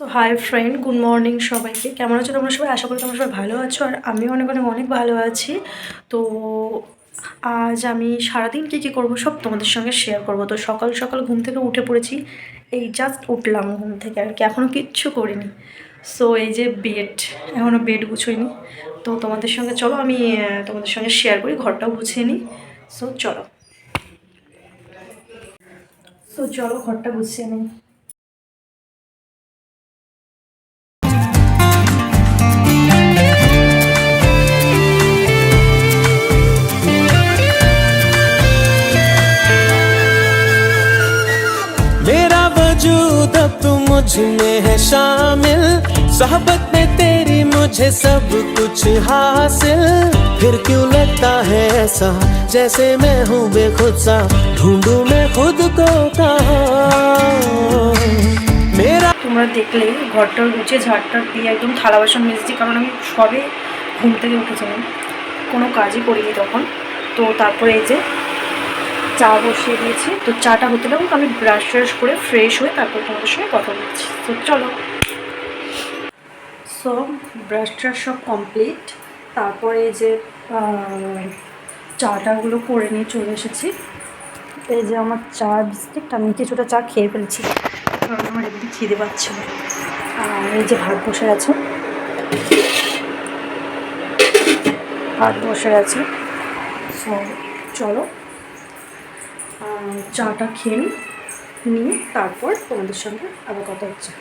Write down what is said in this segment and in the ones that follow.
তো hi friend good morning সবাইকে। কেমন আছো তোমরা সবাই? আশা করি তোমরা সবাই ভালো আছো আর আমিও অনেক অনেক অনেক ভালো আছি। তো আজ আমি সারাদিন কী কী করব সব তোমাদের সঙ্গে শেয়ার করব। তো সকাল সকাল ঘুম থেকে উঠে পড়েছি। এই জাস্ট উঠলাম ঘুম থেকে আর কি এখনও কিচ্ছু করিনি। সো এই যে বেড এখনও বেড গুছোইনি। তো তোমাদের সঙ্গে চলো, আমি তোমাদের সঙ্গে শেয়ার করি, ঘরটাও গুছিয়ে নিই। সো চলো। সো চলো ঘরটা গুছিয়ে নিই। मुझ में है शामिल सोहबत में तेरी मुझे सब कुछ हासिल फिर क्यों लगता है ऐसा जैसे मैं हूँ बेखुद सा ढूंढूं मैं खुद को कहाँ मेरा তোমরা দেখলে ঘরটার গুছিয়ে ঝাড়টার দিয়ে একদম থালা বাসন মেজেছি কারণ আমি সবে ঘুম থেকে উঠেছিলাম কোনো কাজই করিনি তখন তো তারপরে এই যে চা বসিয়ে দিয়েছি। তো চাটা হতে লাগুক আমি ব্রাশ ট্রাশ করে ফ্রেশ হয়ে তারপর তোমাদের সঙ্গে কথা বলছি। তো চলো। সো ব্রাশ ট্রাশ সব কমপ্লিট তারপরে এই যে চাটাগুলো করে নিয়ে চলে এসেছি। এই যে আমার চা বিস্কিট আমি কিছুটা চা খেয়ে ফেলছি। কারণ আমার এমনি খিদে পাচ্ছে আর এই যে ভাত বসে আছে। ভাত বসে আছে। সো চলো। চাটা খেয়ে নিয়ে তারপর তোমাদের সঙ্গে আবার কথা হচ্ছে।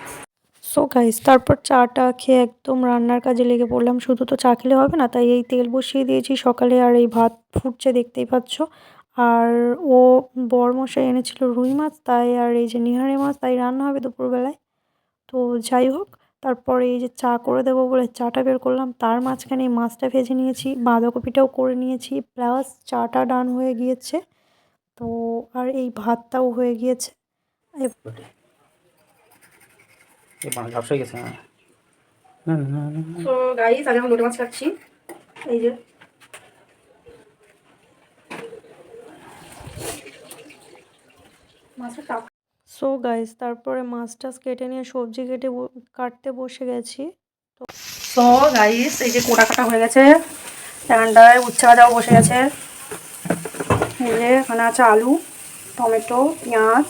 সো গাইস তারপর চাটা খেয়ে একদম রান্নার কাজে লেগে পড়লাম। শুধু তো চা খেলে হবে না, তাই এই তেল বসিয়ে দিয়েছি। সকালে আর এই ভাত ফুটছে, দেখতেই পাচ্ছ। আর ও বর মশাই এনেছিল রুই মাছ, তাই আর এই যে নিহারি মাছ, তাই রান্না হবে দুপুরবেলায়। তো যাই হোক, তারপরে এই যে চা করে দেবো বলে চাটা বের করলাম, তার মাঝখানে মাছটা ভেজে নিয়েছি, বাঁধাকপিটাও করে নিয়েছি, প্লাস চাটা ডান হয়ে গিয়েছে। তো আর এই ভাতটাও হয়ে গিয়েছে। এই যে। মাছটা সো গাইস তারপরে মাছ টাছ কেটে নিয়ে সবজি কেটে ব- কাটতে বসে গেছি। তো সো গাইস এই যে কোটা কাটা হয়ে গেছে। এখানটায় উচ্ছে ভাজাও বসে গেছে। এখানে আছে আলু, টমেটো, পেঁয়াজ,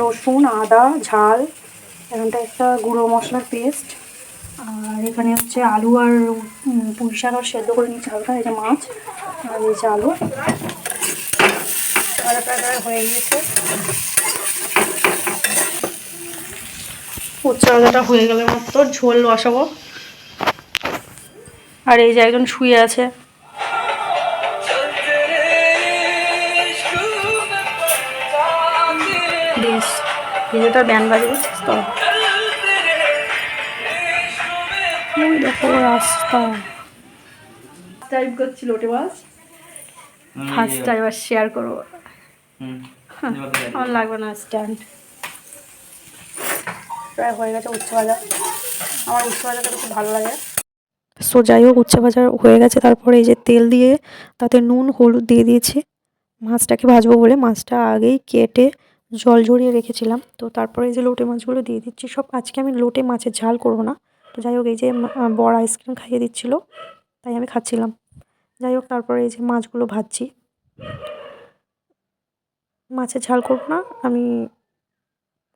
রসুন, আদা, ঝাল এখানটা একটা গুঁড়ো মশলার পেস্ট, আর এখানে হচ্ছে আলু আর পুঁই শাক আর সেদ্ধ করে নিচ্ছি হালকা যে মাছ আর এই যে আলু। প্রায় হয়ে গিয়েছে। উচ্চ ভাজাটা হয়ে গেলে মাত্র ঝোল বসাবো। আর এই যে একজন শুয়ে আছে। ভিডিওটা ব্যান বাজে বুঝছিস তো। ওই দেখো রাস্তা। টাইপ করছিল ওটে বাস? ফার্স্ট টাইম আর শেয়ার করব হুম আমার লাগবে না স্ট্যান্ড প্রায় হয়ে গেছে উচ্ছে ভাজা। আমার উচ্ছে ভাজাটা খুব ভালো লাগে। সো যাই হোক উচ্ছে ভাজা হয়ে গেছে। তারপরে এই যে তেল দিয়ে তাতে নুন হলুদ দিয়ে দিয়েছি। মাছটাকে ভাজবো বলে। মাছটা আগেই কেটে জল ঝরিয়ে রেখেছিলাম। তো তারপরে এই যে লোটে মাছগুলো দিয়ে দিচ্ছি, সব আজকে আমি লোটে মাছের ঝাল করব না। তো যাই হোক, এই যে বড় আইসক্রিম খাইয়ে দিচ্ছিল, তাই আমি খাচ্ছিলাম। যাই হোক, তারপরে এই যে মাছগুলো ভাজছি। মাছের ঝাল করব না, আমি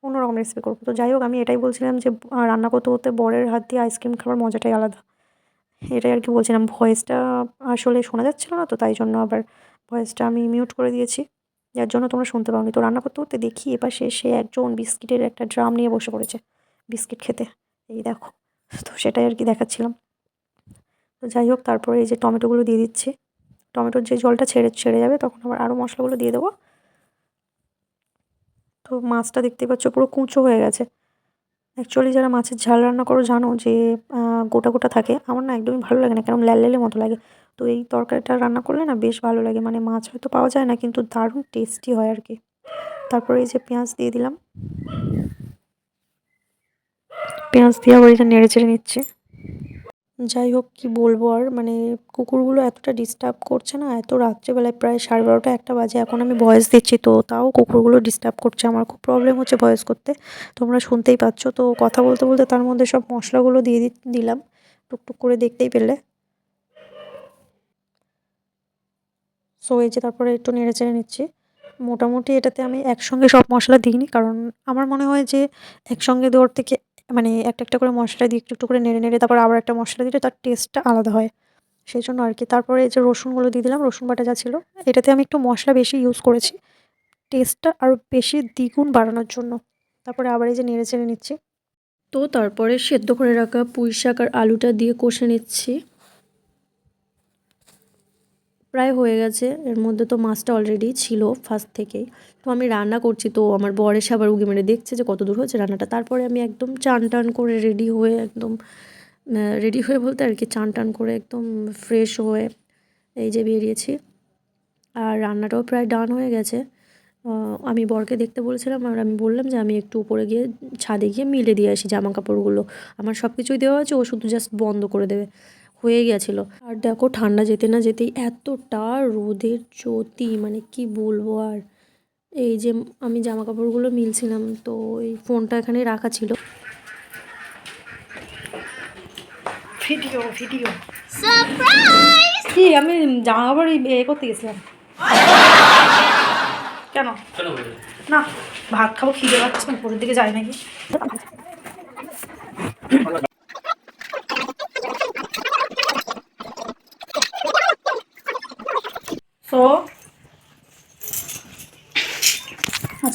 অন্যরকম রেসিপি করব। তো যাই হোক, আমি এটাই বলছিলাম যে রান্না করতে করতে বরের হাত দিয়ে আইসক্রিম খাবার মজাটাই আলাদা। এটাই আর কি বলছিলাম ভয়েসটা আসলে শোনা যাচ্ছিল না, তো তাই জন্য আবার ভয়েসটা আমি মিউট করে দিয়েছি। যার জন্য তোমরা শুনতে পাওনি। তো রান্না করতে করতে দেখি এপাশে সে একজন বিস্কিটের একটা ড্রাম নিয়ে বসে পড়েছে, বিস্কিট খেতে। এই দেখো, তো সেটাই আর কি দেখাচ্ছিলাম। তো যাই হোক, তারপরে এই যে টমেটোগুলো দিয়ে দিচ্ছি। টমেটোর যে জলটা ছেড়ে ছেড়ে যাবে, তখন আবার আরও মশলাগুলো দিয়ে দেবো। তো মাছটা দেখতেই পাচ্ছ পুরো কুঁচো হয়ে গেছে। অ্যাকচুয়ালি যারা মাছের ঝাল রান্না করো জানো যে গোটা গোটা থাকে, আমার না একদমই ভালো লাগে না কেন ল্যালে মতো লাগে। তো এই তরকারিটা রান্না করলে না বেশ ভালো লাগে। মানে মাছ হয়তো পাওয়া যায় না, কিন্তু দারুণ টেস্টি হয় আর কি তারপরে এই যে পেঁয়াজ দিয়ে দিলাম। পেঁয়াজ দিয়ে আবার এটা নেড়ে চেড়ে নিচ্ছে। যাই হোক, কি বলব আর? মানে কুকুরগুলো এতটা ডিস্টার্ব করছে না, এত রাত্রেবেলায় প্রায় সাড়ে বারোটা একটা বাজে। এখন আমি ভয়েস দিচ্ছি, তো তাও কুকুরগুলো ডিস্টার্ব করছে। আমার খুব প্রবলেম হচ্ছে ভয়েস করতে। তোমরা শুনতেই পাচ্ছ, তো কথা বলতে বলতে তার মধ্যে সব মশলাগুলো দিয়ে দিলাম। টুকটুক করে দেখতেই পেলে। সো এই যে তারপরে একটু নেড়ে চেড়ে নিচ্ছি। মোটামুটি এটাতে আমি একসঙ্গে সব মশলা দিইনি, কারণ আমার মনে হয় যে একসঙ্গে দেওয়ার থেকে মানে একটা একটা করে মশলা দিয়ে একটু একটু করে নেড়ে নেড়ে তারপর আবার একটা মশলা দিলে তার টেস্টটা আলাদা হয়। সেই জন্য আর কি। তারপরে যে রসুনগুলো দিয়ে দিলাম, রসুন বাটা যা ছিল, এটাতে আমি একটু মশলা বেশি ইউজ করেছি। টেস্টটা আরও বেশি দ্বিগুণ বাড়ানোর জন্য। তারপরে আবার এই যে নেড়ে চেড়ে নিচ্ছি। তো তারপরে সেদ্ধ করে রাখা পুঁই শাক আর আলুটা দিয়ে কষে নিচ্ছি। প্রায় হয়ে গেছে। এর মধ্যে তো মাছটা অলরেডি ছিল ফার্স্ট থেকেই। তো আমি রান্না করছি, তো আমার বর এসে আবার উগি মেরে দেখছে যে কত দূর হয়েছে রান্নাটা। তারপরে আমি একদম চান টান করে রেডি হয়ে একদম রেডি হয়ে বলতে আর কি চান টান করে একদম ফ্রেশ হয়ে এই যে বেরিয়েছি। আর রান্নাটাও প্রায় ডান হয়ে গেছে। আমি বরকে দেখতে বলেছিলাম আর আমি বললাম যে আমি একটু উপরে গিয়ে ছাদে গিয়ে মিলে দিয়ে আসি জামা কাপড়গুলো আমার সব কিছুই দেওয়া আছে, ও শুধু জাস্ট বন্ধ করে দেবে। হয়ে গেছিল। আর দেখো ঠান্ডা যেতে না যেতেই এতটা রোদের জ্যোতি মানে কি বলব আর? এই যে আমি জামা কাপড়গুলো মিলছিলাম তো এই ফোনটা এখানে রাখা ছিল। Video video. কি আমি জামা কাপড় এ করতে গেছিলাম। কেন? না ভাত খাব খিদে পাচ্ছে না পরের দিকে যাই নাকি সো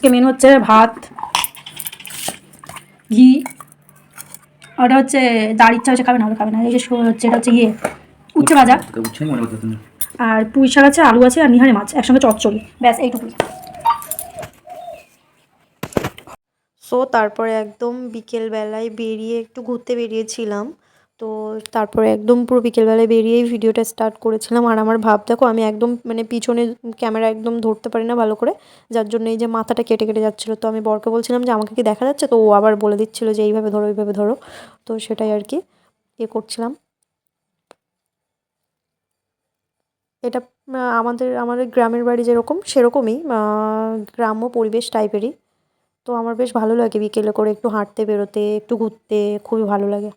আজকে মেন হচ্ছে ভাত ঘি ওটা হচ্ছে দাঁড় ইচ্ছা হচ্ছে খাবে না ওটা খাবে না। এই যে শো- হচ্ছে এটা হচ্ছে ইয়ে উচ্ছে ভাজা। মনে আর পুঁই শাক আছে আলু আছে আর নিহারে মাছ একসঙ্গে চচ্চড়ি। ব্যাস এইটুকুই। সো তারপরে একদম বিকেলবেলায় বেরিয়ে একটু ঘুরতে বেরিয়েছিলাম। তো তারপরে একদম পুরো বিকেলবেলায় বেরিয়েই ভিডিওটা স্টার্ট করেছিলাম। আর আমার ভাব, দেখো, আমি একদম মানে পিছনে ক্যামেরা একদম ধরতে পারি না ভালো করে, যার জন্য এই যে মাথাটা কেটে কেটে যাচ্ছিল। তো আমি বরকে বলছিলাম যে, আমাকে কি দেখা যাচ্ছে? তো ও আবার বলে দিচ্ছিল যে, এইভাবে ধরো এইভাবে ধরো। তো সেটাই আর কি, এ করছিলাম। এটা আমাদের আমাদের গ্রামের বাড়ি যেরকম, সেরকমই গ্রাম্য পরিবেশ টাইপেরই তো আমার বেশ ভালো লাগে বিকেলে করে একটু হাঁটতে, বেরোতে, একটু ঘুরতে, খুবই ভালো লাগে।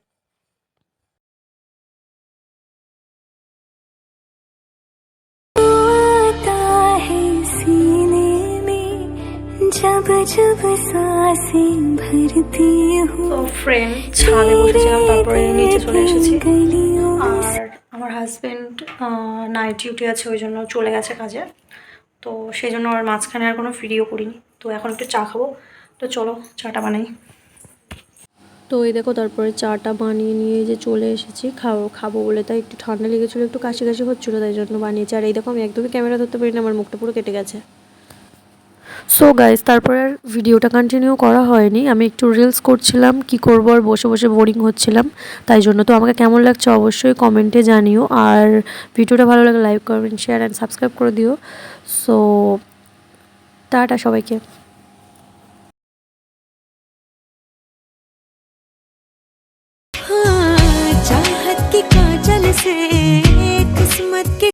তো ফ্রেন্ড ছাদে বসেছিলাম তারপরে নিচে চলে এসেছি। আর আমার হাজবেন্ড নাইট ডিউটি আছে ওই জন্য চলে গেছে কাজে। তো সেই জন্য আর মাঝখানে আর কোনো ভিডিও করিনি। তো এখন একটু চা খাব। তো চলো চাটা বানাই। তো এই দেখো তারপরে চাটা বানিয়ে নিয়ে যে চলে এসেছি খাও খাব বলে। তাই একটু ঠান্ডা লেগেছিলো একটু কাশি কাশি হচ্ছিল তাই জন্য বানিয়েছি। আর এই দেখো আমি একদমই ক্যামেরা ধরতে পারি না আমার মুখটা পুরো কেটে গেছে। সো গাইজ তারপরে আর ভিডিওটা কন্টিনিউ করা হয়নি। আমি একটু রিলস করছিলাম, কি করব আর বসে বসে বোরিং হচ্ছিলাম। তাই জন্য তো আমাকে কেমন লাগছে অবশ্যই কমেন্টে জানিও। আর ভিডিওটা ভালো লাগে like comment share and subscribe করে দিও। সো টাটা সবাইকে। से